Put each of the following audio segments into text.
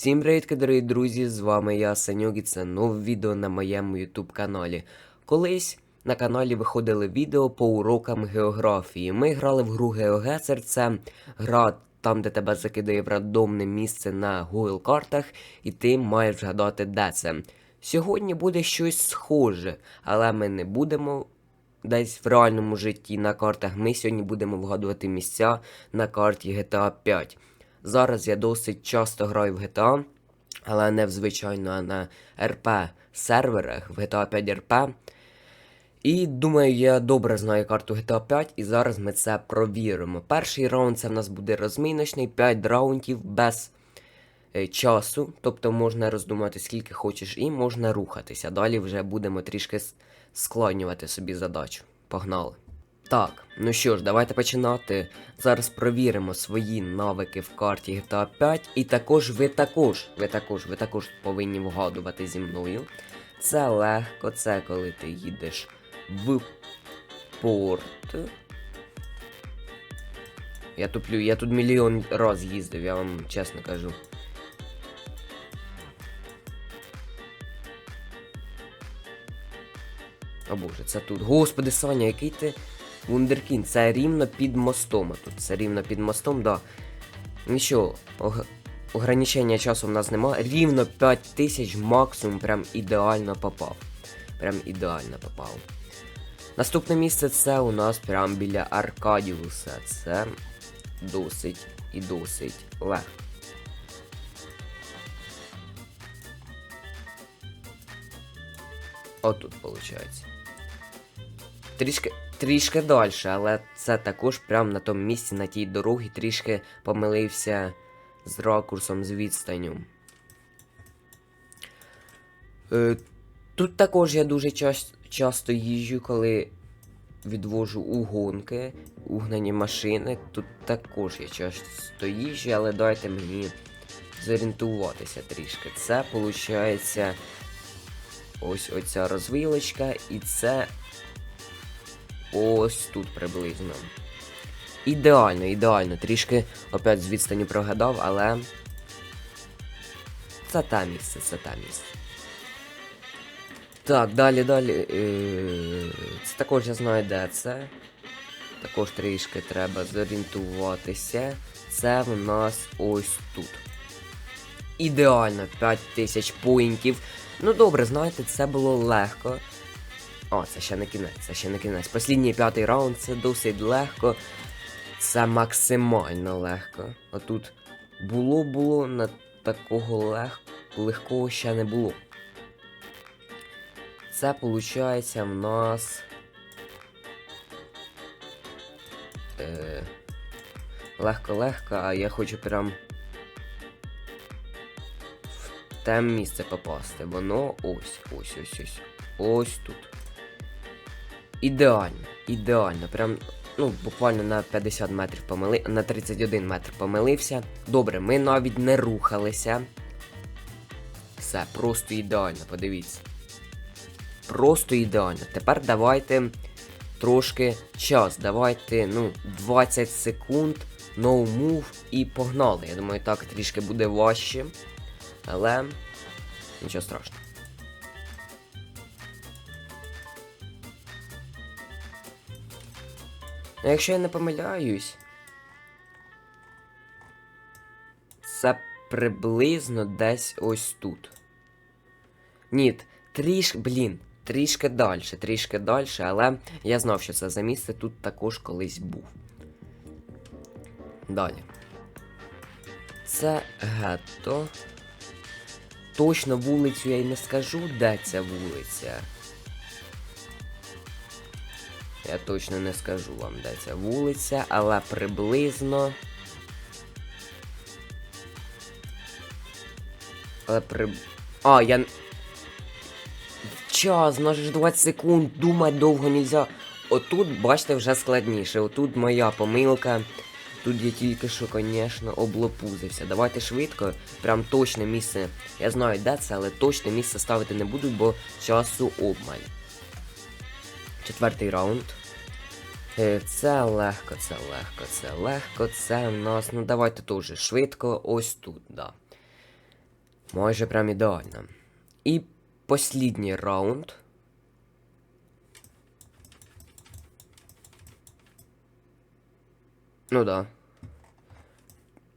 Всім привіт, дорогі друзі! З вами я, Санюк, і це нове відео на моєму YouTube каналі. Колись на каналі виходили відео по урокам географії. Ми грали в гру GeoGuessr, це гра там, де тебе закидає в рандомне місце на Google картах, і ти маєш вгадати, де це. Сьогодні буде щось схоже, але ми не будемо десь в реальному житті на картах. Ми сьогодні будемо вгадувати місця на карті GTA 5. Зараз я досить часто граю в GTA, але не в звичайно, на РП серверах в GTA 5 РП. І думаю, я добре знаю карту GTA 5, і зараз ми це провіримо. Перший раунд це в нас буде розміночний, 5 раундів без е, часу, тобто можна роздумати скільки хочеш, і можна рухатися. Далі вже будемо трішки складнювати собі задачу. Погнали. Так, ну що ж, давайте починати. Зараз провіримо свої навики в карті GTA 5. І також ви також, ви також, ви також повинні вгадувати зі мною. Це легко, це коли ти їдеш в порт. Я туплю, я тут мільйон раз їздив, я вам чесно кажу. О боже, це тут. Господи, Саня, який ти вундеркін? Це рівно під мостом. Тут це рівно під мостом, да. Нічого, ог... ограничення часу в нас нема. Рівно 5000 максимум, прям ідеально попав. Прям ідеально попав. Наступне місце це у нас прям біля Аркадіуса. Це досить і досить легко. Отут, виходить. Трішки, трішки далі, але це також прямо на тому місці, на тій дорогі, трішки помилився з ракурсом, з відстанню. Е, тут також я дуже час, часто їжджу, коли відвожу у гонки, угнані машини. Тут також я часто їжджу, але дайте мені зорієнтуватися трішки. Це виходить ось оця розвилочка, і це ось тут приблизно. Ідеально, ідеально. Трішки опять з відстані прогадав, але. Це те місце, це те місце. Так, далі, далі. е, Це також я знаю, де це. Також трішки треба зорієнтуватися. Це в нас ось тут. Ідеально, 5000 поінтів. Ну добре, знаєте, це було легко. О, це ще не кінець, це ще не кінець. Послідній п'ятий раунд це досить легко. Це максимально легко. Отут було було на такого лег... легкого ще не було. Це виходить в нас. Е... Легко-легко, а я хочу прям в те місце попасти. Воно ось, ось, ось, ось. Ось тут. Ідеально, ідеально. Прям, ну, буквально на 50 метрів помили... на 31 метр помилився. Добре, ми навіть не рухалися. Все, просто ідеально, подивіться. Просто ідеально. Тепер давайте трошки час. Давайте, ну, 20 секунд, no move і погнали. Я думаю, так трішки буде важче. Але нічого страшного. Якщо я не помиляюсь, це приблизно десь ось тут. Ні, трішки, блін, трішки далі, трішки далі, але я знав, що це за місце тут також колись був. Далі. Це гетто. Точно вулицю я й не скажу, де ця вулиця. Я точно не скажу вам, де ця вулиця, але приблизно. Але при... А, я. Час, ну ж 20 секунд, думать довго нельзя. Отут, бачите, вже складніше. Отут моя помилка. Тут я тільки що, звісно, облопузився. Давайте швидко, прям точне місце. Я знаю, де це, але точне місце ставити не буду, бо часу обмаль. Четвертий раунд. Е, Це легко, це легко, це легко, це в нас. Ну давайте теж швидко, ось тут, да. Майже прям ідеально. І послідній раунд. Ну да.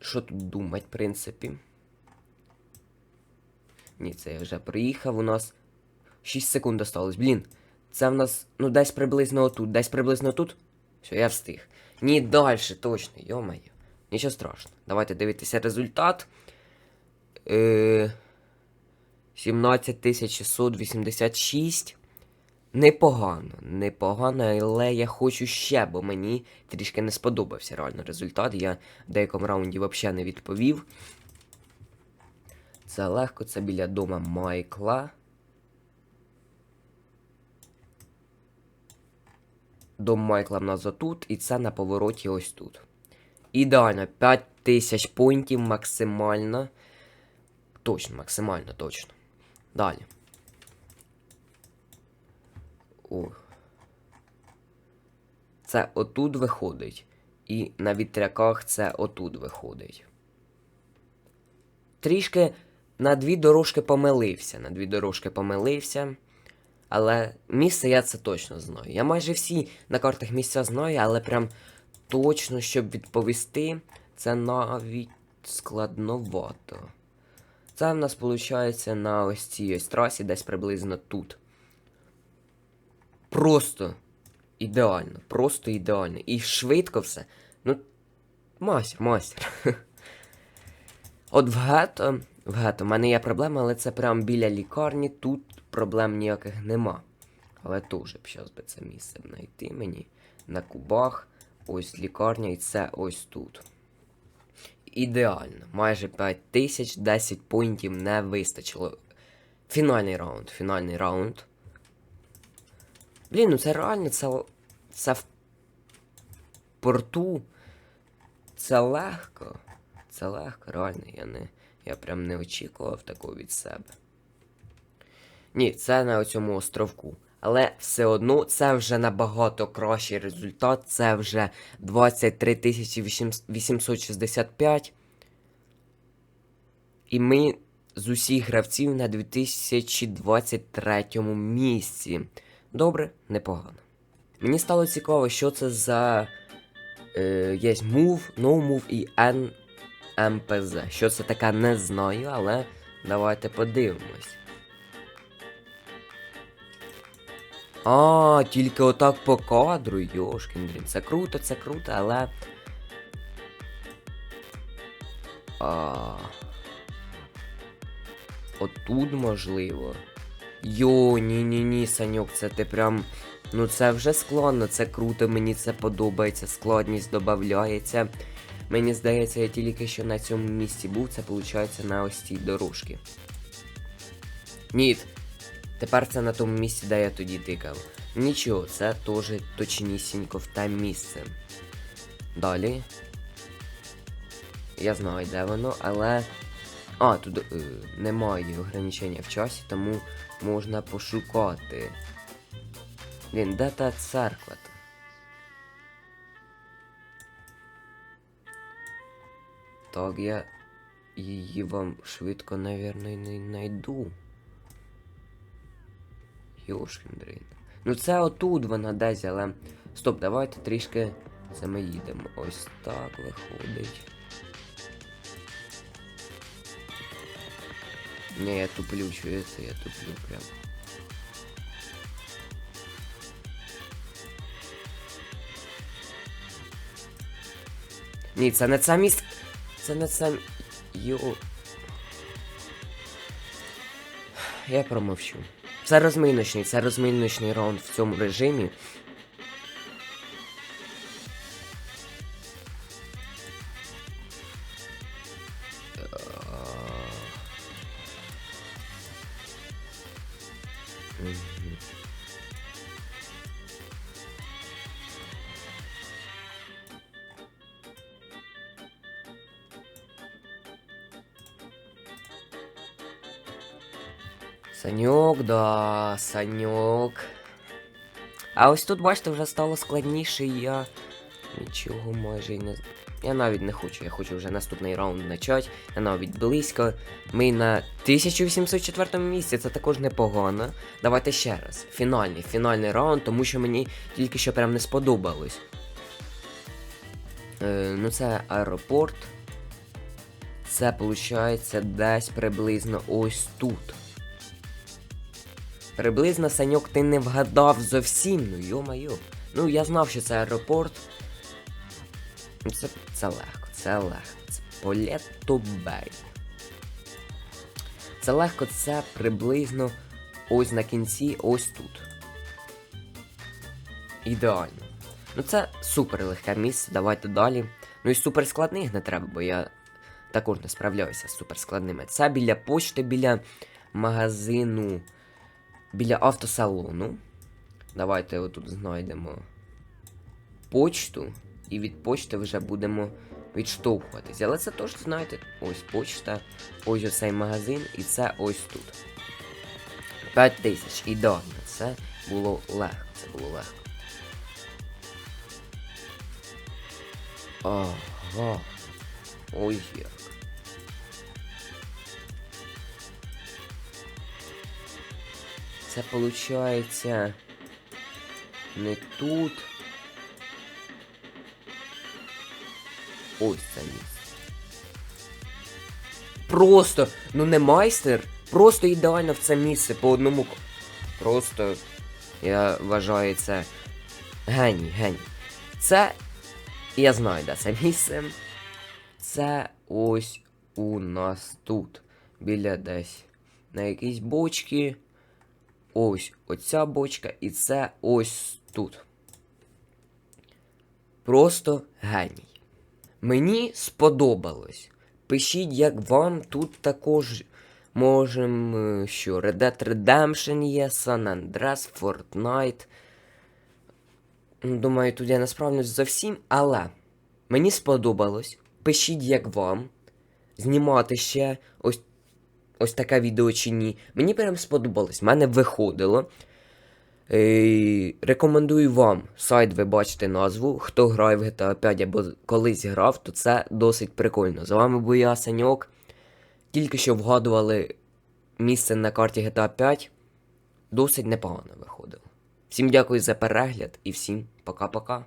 Що тут думать, в принципі? Ні, це я вже приїхав. У нас 6 секунд осталось. Блін. Це в нас, ну, десь приблизно отут, десь приблизно тут. Все, я встиг. Ні, далі, точно, йо-моє. Нічого страшного. Давайте дивитися результат. Е... 17686. Непогано, непогано, але я хочу ще, бо мені трішки не сподобався реально результат. Я в деякому раунді взагалі не відповів. Це легко, це біля дома Майкла. Дом Майкла в нас отут, і це на повороті ось тут. Ідеально, 5000 поінтів максимально. Точно, максимально точно. Далі. О. Це отут виходить. І на вітряках це отут виходить. Трішки на дві дорожки помилився. На дві дорожки помилився. Але місце я це точно знаю. Я майже всі на картах місця знаю, але прям точно, щоб відповісти, це навіть складновато. Це в нас виходить на ось цій ось трасі, десь приблизно тут. Просто ідеально, просто ідеально. І швидко все. Ну, мастер, мастер. От в гето, в гето, в мене є проблема, але це прям біля лікарні, тут проблем ніяких нема. Але теж б зараз би це місце знайти мені. На кубах, ось лікарня, і це ось тут. Ідеально. Майже 5 тисяч, 10 поінтів не вистачило. Фінальний раунд, фінальний раунд. Блін, ну це реально, це, це в порту. Це легко. Це легко, реально, я не. Я прям не очікував такого від себе. Ні, це на цьому островку. Але все одно це вже набагато кращий результат. Це вже 23 865. І ми з усіх гравців на 2023 місці. Добре, непогано. Мені стало цікаво, що це за. Е, є Move, No Move і NMPZ. Що це таке, не знаю, але давайте подивимось. А, тільки отак по кадру, йошкін, блін. Це круто, це круто, але. А. Отут можливо. Йо, ні-ні-ні, Саньок, це ти прям. Ну це вже складно, це круто, мені це подобається, складність додається. Мені здається, я тільки що на цьому місці був, це виходить на ось цій дорожці. Ні. Тепер це на тому місці, де я тоді тикав. Нічого, це теж точнісінько в те місце. Далі. Я знаю, де воно, але. А, тут е, немає ограничення в часі, тому можна пошукати. Блін, де та церква? Так, я її вам швидко, навірно, не знайду. Йошкін Ну це отут вона десь, але. Стоп, давайте трішки. Це ми їдемо. Ось так виходить. Не, я туплю, чуєте, я туплю прям. Ні, це не це місце. Це не це... Йо... Я промовчу. Це розминочний, це розминочний раунд в цьому режимі. Саньок, да, Саньок. А ось тут, бачите, вже стало складніше, і я нічого майже й не. Я навіть не хочу, я хочу вже наступний раунд почати. Я навіть близько. Ми на 1804 місці, це також непогано. Давайте ще раз. Фінальний, фінальний раунд, тому що мені тільки що прям не сподобалось. Е, ну, це аеропорт. Це виходить десь приблизно ось тут. Приблизно, Саньок, ти не вгадав зовсім, ну йо-майо. Ну, я знав, що це аеропорт. Ну, Це, це легко, це легко. Це Полетто Бей. Це легко, це приблизно ось на кінці, ось тут. Ідеально. Ну це супер легке місце, давайте далі. Ну і супер складних не треба, бо я також не справляюся з супер складними. Це біля почти, біля магазину, біля автосалону. Давайте отут знайдемо почту, і від почти вже будемо відштовхуватися. Але це теж, знаєте, ось почта, ось оцей магазин, і це ось тут. 5 тисяч, ідеально. Це було легко, це було легко. Ага. Ой як. Це получається не тут. Ось це місце. Просто, ну не майстер, просто ідеально в це місце по одному. Просто я вважаю це геній, геній. Це. Я знаю, де це місце. Це ось у нас тут. Біля десь на якійсь бочці. Ось оця бочка, і це ось тут. Просто геній. Мені сподобалось. Пишіть, як вам тут також можем, е, що Red Dead Redemption є, San Andreas, Fortnite. Думаю, тут я не справлюсь за всім, але мені сподобалось. Пишіть, як вам. Знімати ще ось, ось таке відео чи ні. Мені прям сподобалось. В мене виходило. Е, рекомендую вам сайт, ви бачите назву. Хто грає в GTA 5 або колись грав, то це досить прикольно. З вами був я, Саньок. Тільки що вгадували місце на карті GTA 5. Досить непогано виходило. Всім дякую за перегляд і всім пока-пока.